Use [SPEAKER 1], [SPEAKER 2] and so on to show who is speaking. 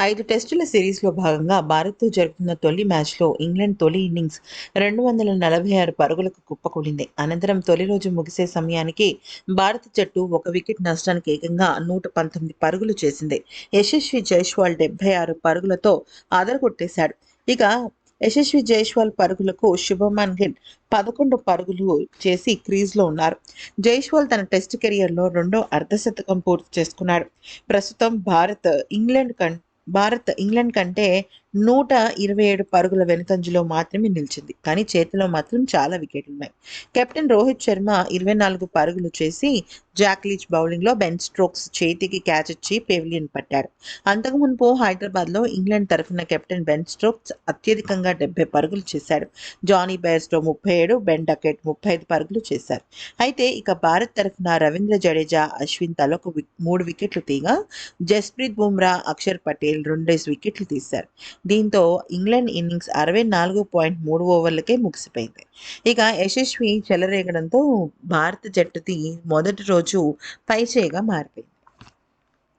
[SPEAKER 1] ఐదు టెస్టుల సిరీస్లో భాగంగా భారత్తో జరుగుతున్న తొలి మ్యాచ్లో ఇంగ్లాండ్ తొలి ఇన్నింగ్స్ రెండు వందల నలభై ఆరు పరుగులకు కుప్పకూలింది. అనంతరం తొలి రోజు ముగిసే సమయానికి భారత జట్టు ఒక వికెట్ నష్టానికి ఏకంగా నూట పంతొమ్మిది పరుగులు చేసింది. యశస్వి జైస్వాల్ డెబ్బై ఆరు పరుగులతో అదరగొట్టేశాడు ఇక యశస్వి జైస్వాల్ పరుగులకు శుభమన్ గిల్ పదకొండు పరుగులు చేసి క్రీజ్లో ఉన్నారు. జైస్వాల్ తన టెస్ట్ కెరియర్లో రెండో అర్ధశతకం పూర్తి చేసుకున్నాడు. ప్రస్తుతం భారత్ ఇంగ్లాండ్ కంటే భారత్ ఇంగ్లాండ్ కంటే నూట ఇరవై ఏడు పరుగుల వెనుకంజలో మాత్రమే నిలిచింది. కానీ చేతిలో మాత్రం చాలా వికెట్లు ఉన్నాయి కెప్టెన్ రోహిత్ శర్మ ఇరవై నాలుగు పరుగులు చేసి జాక్లీచ్ బౌలింగ్లో బెన్ స్ట్రోక్స్ చేతికి క్యాచ్ ఇచ్చి పెవిలియన్ పట్టారు అంతకు మునుపు హైదరాబాద్లో ఇంగ్లాండ్ తరఫున కెప్టెన్ బెన్ స్ట్రోక్స్ అత్యధికంగా డెబ్బై పరుగులు చేశాడు. జానీ బైర్స్లో ముప్పై ఏడు బెన్ డకెట్ ముప్పై ఐదు పరుగులు చేశారు. అయితే ఇక భారత్ తరఫున రవీంద్ర జడేజా అశ్విన్ తలకు మూడు వికెట్లు తీగా జస్ప్రీత్ బుమ్రా అక్షర్ పటేల్ రెండేసి వికెట్లు తీశారు. దీంతో ఇంగ్లాండ్ ఇన్నింగ్స్ అరవై నాలుగు పాయింట్ మూడు ఓవర్లకే ముగిసిపోయింది. ఇక యశస్వి చెలరేగడంతో భారత జట్టుది మొదటి రోజు రోజు పైచేయిగా మారిపోయింది